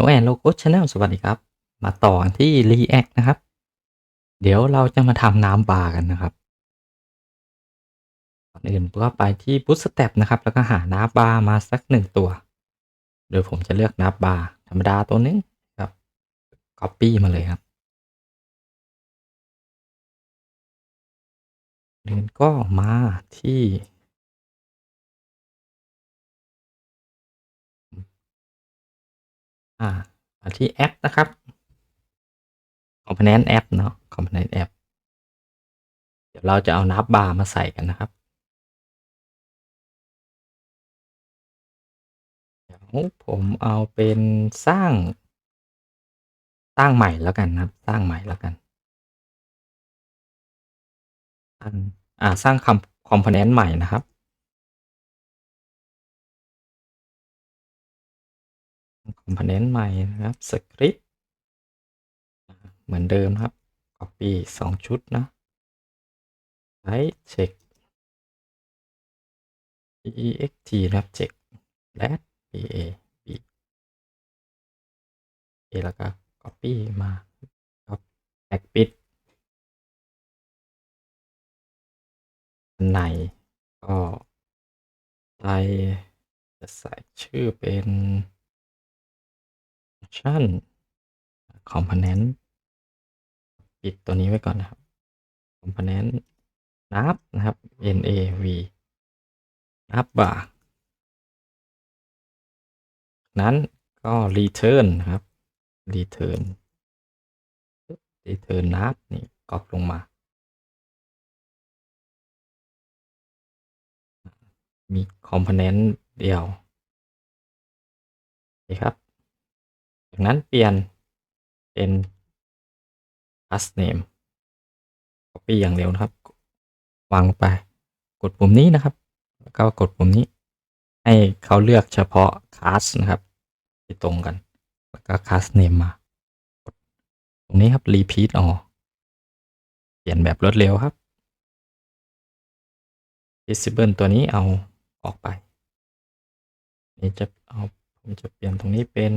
โนแอนโลโก้ชาแนลสวัสดีครับ มาต่อที่ React นะครับ เดี๋ยวเราจะมาทำน้ำบาร์กันนะครับก่อนอื่นก็ไปที่ Bootstrap นะครับ แล้วก็หาน้ำบาร์มาสักหนึ่งตัว โดยผมจะเลือกน้ำบาร์ธรรมดาตัวนึงครับ Copy มาเลยครับเดินก็มาที่ อ่ามาที่แอปนะครับ component app เนาะ component app เดี๋ยวเราจะเอานับบาร์มาใส่กันนะครับเดี๋ยวผมเอาเป็นสร้าง สร้างใหม่แล้วกันนะครับ สร้างใหม่แล้วกันอ่าสร้างคำ component ใหม่นะครับ component ใหม่นะครับสคริปต์เหมือนเดิมครับ copy สองชุดนะใช้เช็ค ext นะครับเช็ค let b a b แล้วก็ copy มาครับแบ็กปิดในก็ใส่จะใส่ชื่อเป็น function component ปิดตัวนี้ไว้ก่อนนะครับ component นับนะครับ nav นับบ่านั้นก็ return นะครับ return return นับนี่กรอบลงมา มี component เดียวโอเคครับ จากนั้นเปลี่ยนเป็น class name copy อย่างเร็วนะครับ วางไป กดปุ่มนี้นะครับ แล้วก็กดปุ่มนี้ ให้เขาเลือกเฉพาะ class นะครับ ที่ตรงกัน แล้วก็ class name มากดตรงนี้ครับ repeat ออกเปลี่ยนแบบรวดเร็วครับ visible ตัวนี้เอาออกไป นี่จะเอาผมจะเปลี่ยนตรงนี้เป็น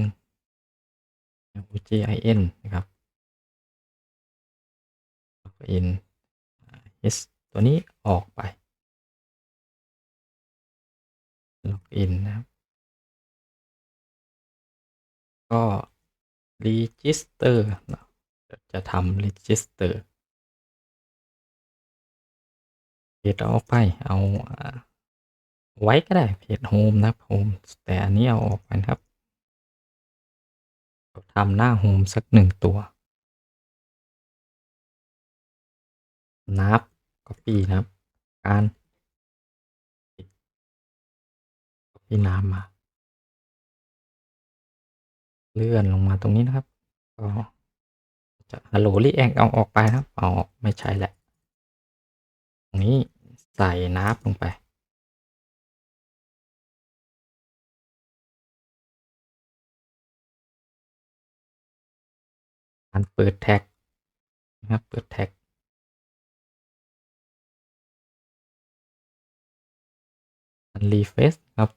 UGIN นะครับ login s ตัวนี้ออกไป login นะครับ ก็ register จะทำ register เพจเอาออกไป เอาไว้ก็ได้เพจ home นะ home แต่อันนี้เอาออกไปนะครับ ทำหน้า home สักหนึ่งตัว นับ copy นะครับ การ copy น้ำมา เลื่อนลงมาตรงนี้นะครับ ก็จะ hello react เอาออกไปนะครับ เอาออกไม่ใช่แหละตรงนี้ใส่นับลงไป การเปิดแท็กนะครับ เปิดแท็กการรีเฟซครับ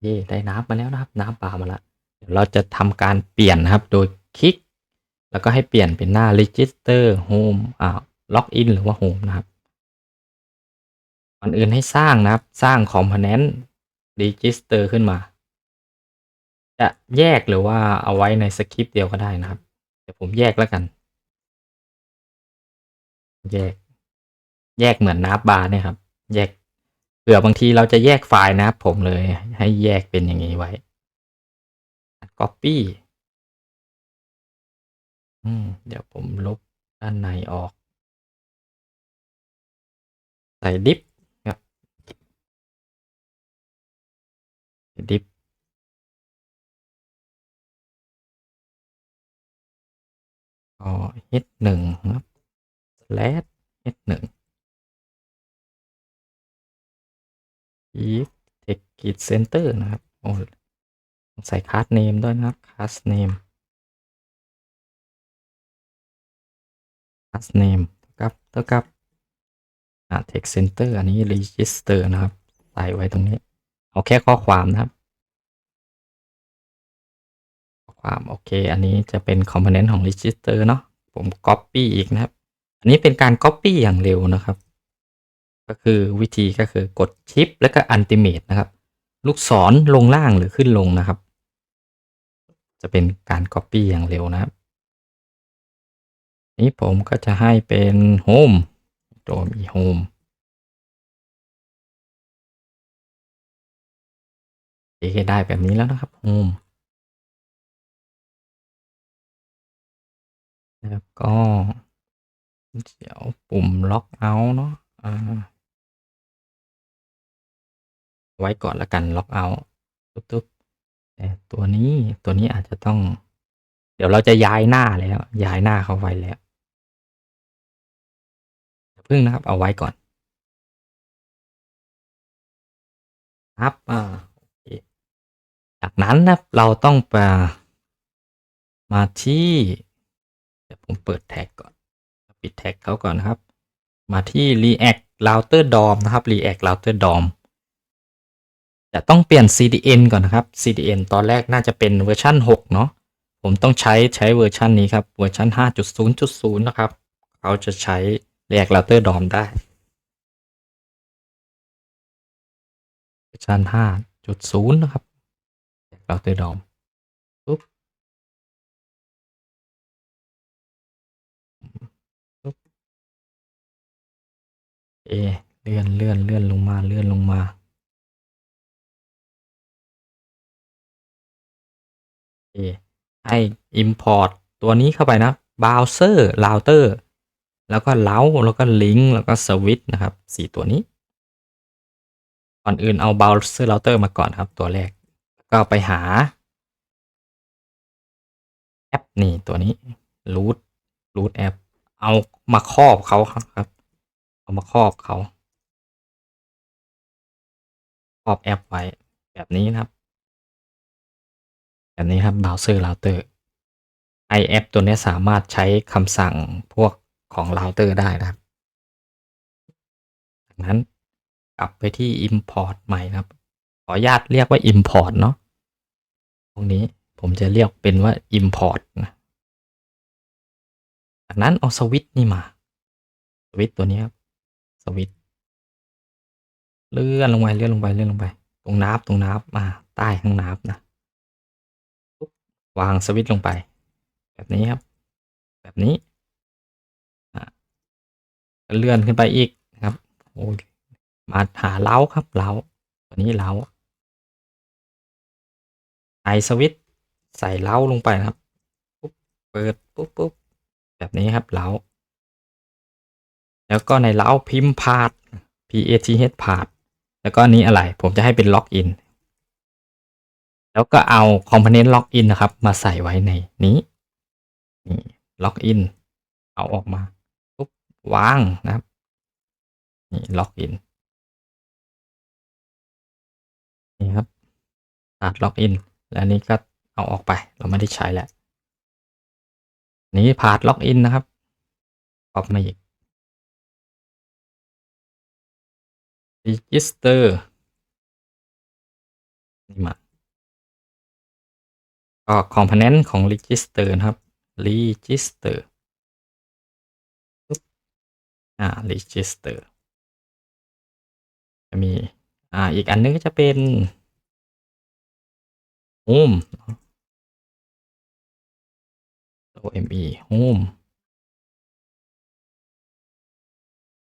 เย่ได้น้ำมาแล้วนะครับ น้ำเปล่ามาล้วเดี๋ยวเราจะทำการเปลี่ยนนะครับ โดยคลิก แล้วก็ให้เปลี่ยนเป็นหน้า register home อ่า login หรือว่า home นะครับก่อนอื่นให้สร้างนะครับ สร้าง component register ขึ้นมา จะแยกหรือว่าเอาไว้ในสคริปต์เดียวก็ได้นะครับ เดี๋ยวผมแยกแล้วกัน แยก แยกเหมือนนับบาร์เนี่ยครับ แยกเผื่อบางทีเราจะแยกไฟล์นะครับผมเลย ให้แยกเป็นอย่างนี้ไว้ copy อืม เดี๋ยวผมลบด้านในออก ใส่ดิฟครับดิฟ ก็ h หนึ่งครับ slash h หนึ่งอีกเทคกิจเซนเตอร์นะครับ โอ้ใส่คัสเนมด้วยนะครับคัสเนมคัสเนมเท่ากับเท่ากับอ่าเทคเซนเตอร์อันนี้รีจิสเตอร์นะครับ ใส่ไว้ตรงนี้ เอาแค่ข้อความนะครับ ความโอเค อันนี้จะเป็น component ของ register เนาะผม copy อีกนะครับ อันนี้เป็นการ copy อย่างเร็วนะครับ ก็คือวิธีก็คือกด shift แล้วก็ ultimate นะครับ ลูกศรลงล่างหรือขึ้นลงนะครับ จะเป็นการ copy อย่างเร็วนะครับ นี้ผมก็จะให้เป็น home ตัวมี home โอเคได้แบบนี้แล้วนะครับ home แล้วก็ เดี๋ยวปุ่ม lock out เนาะอ่าไว้ก่อนล้วกัน lock out ตุ๊บๆแต่ตัวนี้ตัวนี้อาจจะต้อง เดี๋ยวเราจะย้ายหน้าแล้ว ย้ายหน้าเข้าไว้แล้วอย่าพึ่งนะครับ เอาไว้ก่อน ครับอ่าจากนั้นนะเราต้องไปมาที่ ผมเปิดแท็กก่อน ปิดแท็กเขาก่อนนะครับ มาที่ React Router DOM นะครับ React Router DOM จะต้องเปลี่ยน CDN ก่อนนะครับ CDN ตอนแรกน่าจะเป็นเวอร์ชัน6 เนาะ ผมต้องใช้ใช้เวอร์ชันนี้ครับ เวอร์ชัน5.0.0 นะครับ เขาจะใช้ React Router DOM ได้ เวอร์ชัน5.0 นะครับ React Router DOM เอเลื่อนเลื่อนเลื่อนลงมาเลื่อนลงมาโอให้ import ตัวนี้เข้าไปนะ browser router แล้วก็ route แล้วก็ link แล้วก็ switch นะครับสี่ตัวนี้ ก่อนอื่นเอา browser router มาก่อนครับตัวแรก ก็ไปหาแอปนี่ตัวนี้ root root app เอามาครอบเขาครับ เอามาครอบเขาครอบแอปไว้แบบนี้นะครับ แบบนี้ครับ browser router i app ตัวนี้สามารถใช้คำสั่งพวกของ router ได้นะครับจากนั้นกลับไปที่ import ใหม่นะครับ ขออนุญาตเรียกว่า import เนาะ ตรงนี้ผมจะเรียกเป็นว่า import นะ จากนั้นเอาสวิตนี่มา สวิตตัวนี้ครับ สวิตเลื่อนลงไปเลื่อนลงไปเลื่อนลงไป ตรงนับตรงนับมาใต้ข้างนับนะวางสวิตลงไป แบบนี้ครับ แบบนี้เลื่อนขึ้นไปอีกนะครับโอ้มาหาเล้าครับเล้าตัวนี้เล้าไอสวิตใส่เล้าลงไปครับปุ๊บเปิดปุ๊บปุ๊บแบบนี้ครับเล้า แล้วก็ในเล้าพิมพ์พาด p a t h พาดแล้วก็นี้อะไรผมจะให้เป็นล็อกอินแล้วก็เอา component login นะครับ มาใส่ไว้ในนี้นี่ login เอาออกมาปุ๊บวางนะครับนี่ login นี่ครับตัด login แล้วนี้ก็เอาออกไปเราไม่ได้ใช้แล้ว นี้พาด login นนะครับปรับมาอีก register นี่มาก็ component ของ register นะครับ register อ่า register จะมี อ่า อีกอันนึงก็จะเป็น home home home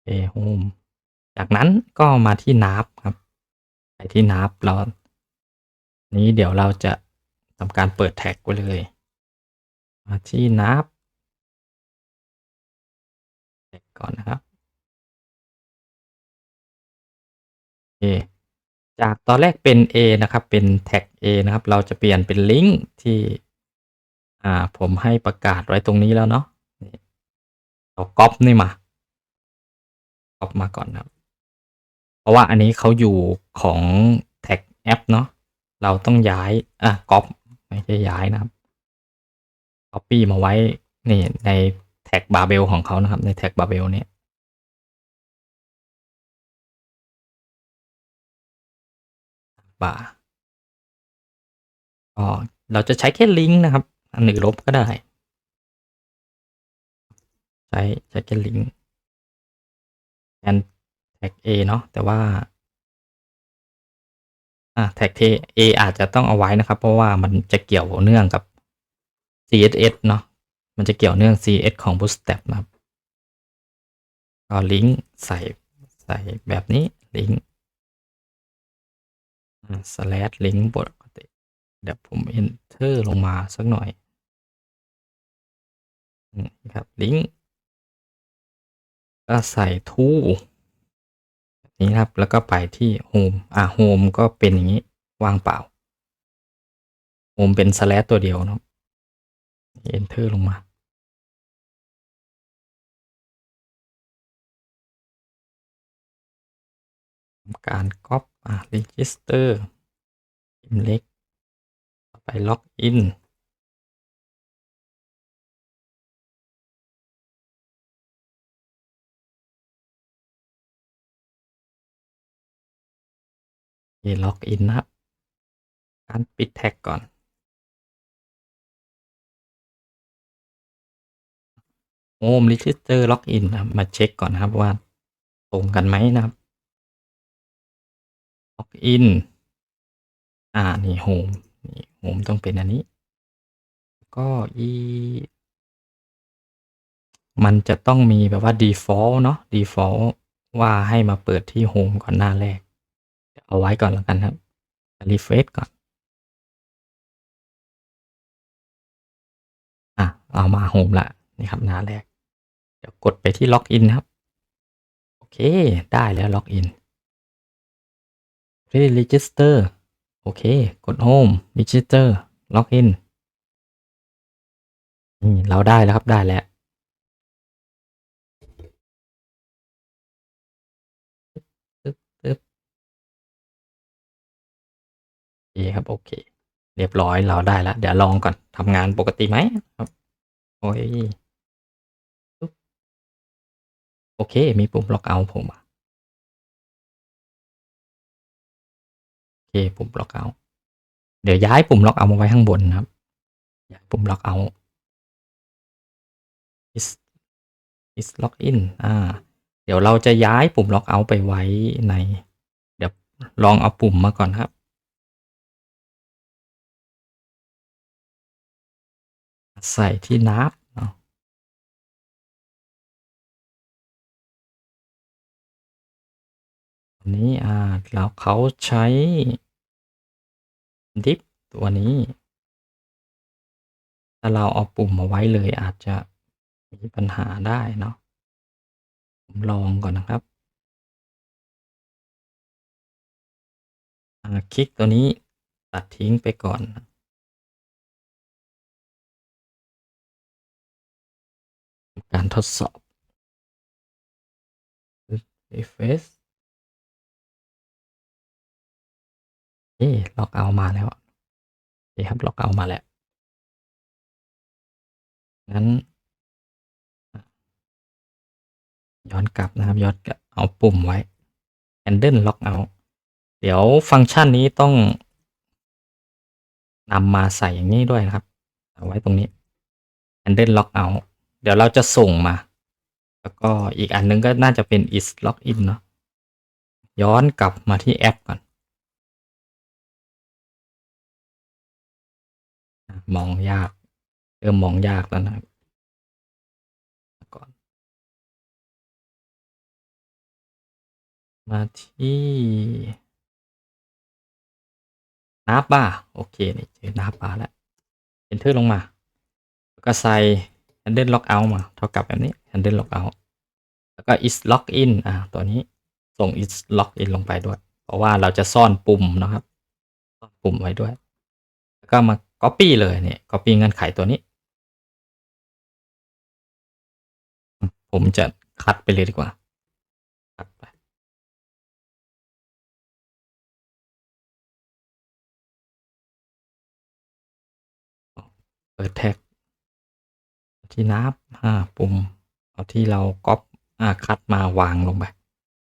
เอ home จากนั้นก็มาที่นับครับ ไปที่นับเรา นี้เดี๋ยวเราจะทำการเปิดแท็กไว้เลย มาที่นับแท็กก่อนนะครับโอเคจากตอนแรกเป็น A นะครับ เป็นแท็ก A นะครับ เราจะเปลี่ยนเป็นลิงก์ที่อ่าผมให้ประกาศไว้ตรงนี้แล้วเนาะเอาก๊อปนี่มาก๊อปมาก่อนนะครับ ราะว่าอันนี้เขาอยู่ของแท็กแอปเนาะเราต้องย้ายอะก๊อปไม่ใช่ย้ายนะครับ copy มาไว้นี่ในแท็กบาเบลของเขานะครับ ในแท็กบาเบลเนี่ยบาก็เราจะใช้แค่ลิงก์นะครับ อันหนึ่งลบก็ได้ ใช้ใช้แค่ลิงก์แทน ท็ก A เนาะแต่ว่าแท็ก A อาจจะต้องเอาไว้นะครับ เพราะว่ามันจะเกี่ยวเนื่องกับ CSS เนาะมันจะเกี่ยวเนื่อง CSS ของ Bootstrap นะครับก็ลิงก์ใส่ใส่แบบนี้ลิงก์ slash ลิงก์ปกติเดี๋ยวผม enter ลงมาสักหน่อยครับลิงก์ก็ใส่ to นี้ครับ แล้วก็ไปที่ home อ่า home ก็เป็นอย่างนี้ว่างเปล่า home เป็น slash ตัวเดียวนะครับ enter ลงมา การ cop อ่า register พิมพ์เล็กต่อไป login ล็อกอินนะครับ การปิดแท็กก่อน Home Register Login นะครับ มาเช็คก่อนนะครับว่าตรงกันไหมนะครับ Login อ่า นี่ Home นี่ Home ต้องเป็นอันนี้ ก็อีมันจะต้องมีแบบว่า default เนาะ default ว่าให้มาเปิดที่ Home ก่อนหน้าแรก เอาไว้ก่อนแล้วกันครับ refresh ก่อน อะ เอามา Home ละนี่ครับหน้าแรก เดี๋ยวกดไปที่ Login นครับ โอเค ได้แล้ว Login Register โอเค กด Home Register Login นี่เราได้แล้วครับได้แล้ว ตึ๊บตึ๊บโอเคครับ โอเค เรียบร้อยเราได้แล้ว เดี๋ยวลองก่อนทำงานปกติไหมครับโอ้ยโอเค มีปุ่มล็อกเอาผมอะโอเคปุ่มล็อกเอาเดี๋ยวย้ายปุ่มล็อกเอามาไว้ข้างบนครับย้ายปุ่มล็อกเอา is is login อ่า เดี๋ยวเราจะย้ายปุ่มล็อกเอาไปไว้ใน เดี๋ยวลองเอาปุ่มมาก่อนครับ ใส่ที่นับเนาะอันนี้อ่าแล้วเขาใช้ div ตัวนี้ถ้าเราเอาปุ่มมาไว้เลยอาจจะมีปัญหาได้เนาะผมลองก่อนนะครับอ่าคลิกตัวนี้ตัดทิ้งไปก่อน การทดสอบ refresh เอ๊ล็อกเอามาแล้วโอเคครับล็อกเอามาแล้ว งั้น ย้อนกลับนะครับ ย้อนกลับเอาปุ่มไว้ handle lock out เดี๋ยวฟังก์ชันนี้ต้องนำมาใส่อย่างนี้ด้วยนะครับ เอาไว้ตรงนี้ handle lock out เดี๋ยวเราจะส่งมา แล้วก็อีกอันนึงก็น่าจะเป็น is login เนาะย้อนกลับมาที่แอปก่อน มองยากเริ่มมองยากแล้วนะก่อนมาที่นับบ้าโอเคนี่เจอนับบ้าแล้ว enter ลงมา ก็ใส่ handle lock out มาเท่ากับแบบนี้ handle lock out แล้วก็ is login อ่าตัวนี้ส่ง is login ลงไปด้วย เพราะว่าเราจะซ่อนปุ่มนะครับ ซ่อนปุ่มไว้ด้วย แล้วก็มา copy เลยเนี่ย copy เงื่อนไขตัวนี้ ผมจะคัดไปเลยดีกว่า คัดไปเปิดแท็ก ที่นับอ่าปุ่มเอาที่เราก๊อปอ่าคัดมาวางลงไป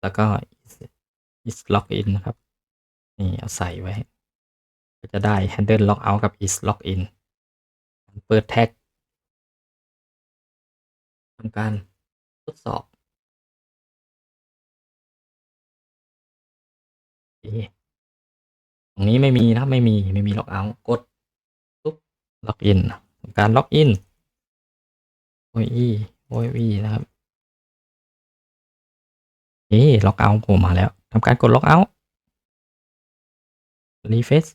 แล้วก็ is login นะครับ นี่เอาใส่ไว้ ก็จะได้ handle lockout กับ is login เปิดแท็กทำการทดสอบตรงนี้ไม่มีนะไม่มีไม่มี lockout กดปุ๊บ login ทำการ login OE OE นะครับเอ๊ล็อกเอาท์ผมมาแล้วทำการกดล็อกเอาท์รีเฟซ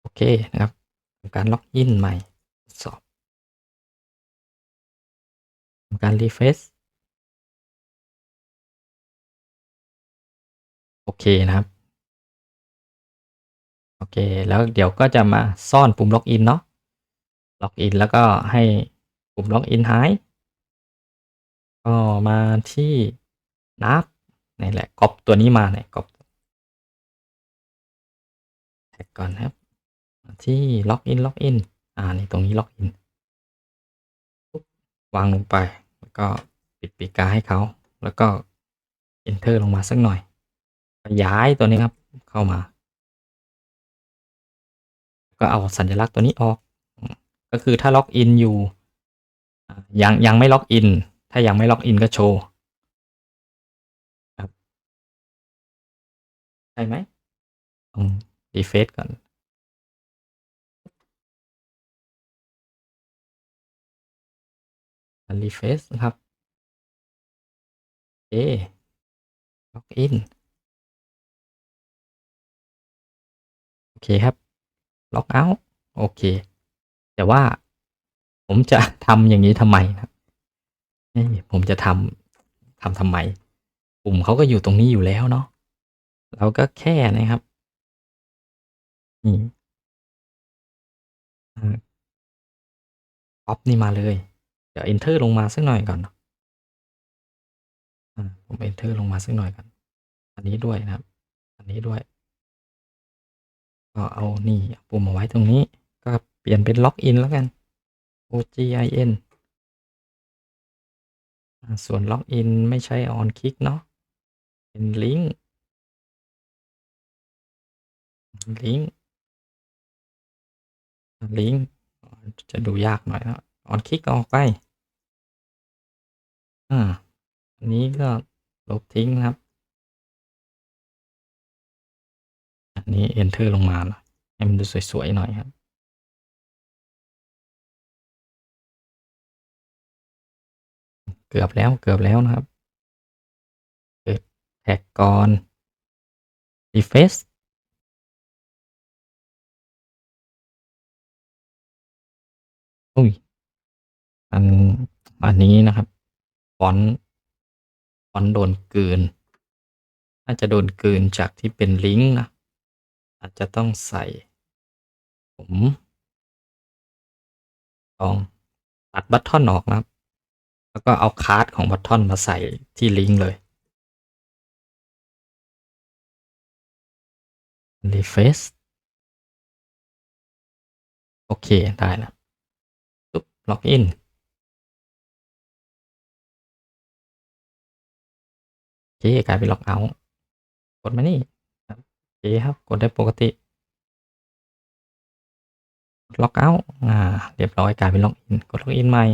โอเคนะครับทำการล็อกอินใหม่สอบทำการรีเฟซโอเคนะครับ โอเค แล้วเดี๋ยวก็จะมาซ่อนปุ่มล็อกอินเนาะ ล็อกอินแล้วก็ให้ปุ่มล็อกอินหาย ก็มาที่นับนี่แหละก๊อปตัวนี้มาเนี่ยก๊อปแท็กก่อนครับ ที่ล็อกอินล็อกอินอ่านี่ตรงนี้ล็อกอินวางลงไป แล้วก็ปิดปีกาให้เขา แล้วก็ enter ลงมาสักหน่อย ย้ายตัวนี้ครับ เข้ามา ก็เอาสัญลักษณ์ตัวนี้ออก ก็คือถ้าล็อกอินอยู่ยังยังไม่ล็อกอิน ถ้ายังไม่ล็อกอินก็โชว์ครับใช่ไหมต้องรีเฟซก่อนรีเฟซนะครับเอล็อกอินโอเคครับล็อกเอาท์โอเค แต่ว่าผมจะทำอย่างนี้ทำไมนะนี่ผมจะทำทำทำไม ปุ่มเขาก็อยู่ตรงนี้อยู่แล้วเนาะเราก็แค่นะครับนี่ป๊อปนี่มาเลย เดี๋ยว enter ลงมาสักหน่อยก่อนอผม enter ลงมาสักหน่อยก่อน อันนี้ด้วยนะครับ อันนี้ด้วย ก็เอานี่ปุ่มมาไว้ตรงนี้ เปลี่ยนเป็นล็อกอินแล้วกัน OGIN ส่วนล็อกอินไม่ใช่ออนคลิกเนาะ เป็นลิงก์ ลิงก์ ลิงก์ จะดูยากหน่อยนะออนคลิกออกไป อ่า อันนี้ก็ลบทิ้งครับ อันนี้ enter ลงมาให้มันดูสวยๆหน่อยครับ กือบแล้วเกือบแล้วนะครับเปิดแท็กก่อน refresh อุ้ยอันอันนี้นะครับฟอนต์ฟอนต์โดนเกินน่าจะโดนเกินจากที่เป็นลิงก์นะ อาจจะต้องใส่ ผมลองตัดบัตทอนออกนะครับ แล้วก็เอาคาร์ดของบัตทอนมาใส่ที่ลิงก์เลย refresh โอเค ได้แล้วปุ๊บล็อกอินโอเคกลายเป็นล็อกเอาท์กดมานี่โอเคครับ กดได้ปกติ ล็อกเอาท์อ่า เรียบร้อยกลายเป็นล็อกอิน กดล็อกอินใหม่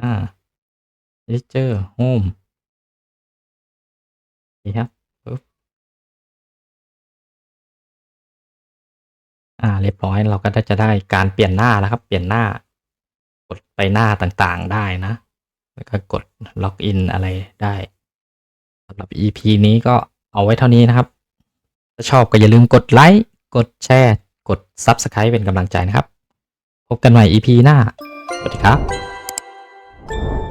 อ่า register home นี่ครับปึ๊บอ่า เรียบร้อยเราก็จะได้การเปลี่ยนหน้านะครับ เปลี่ยนหน้า กดไปหน้าต่างๆได้นะ แล้วก็กดล็อกอินอะไรได้สำหรับ EP นี้ก็เอาไว้เท่านี้นะครับ ถ้าชอบก็อย่าลืมกดไลค์กดแชร์ กด Subscribe เป็นกำลังใจนะครับ พบกันใหม่ EP หน้า สวัสดีครับ thank you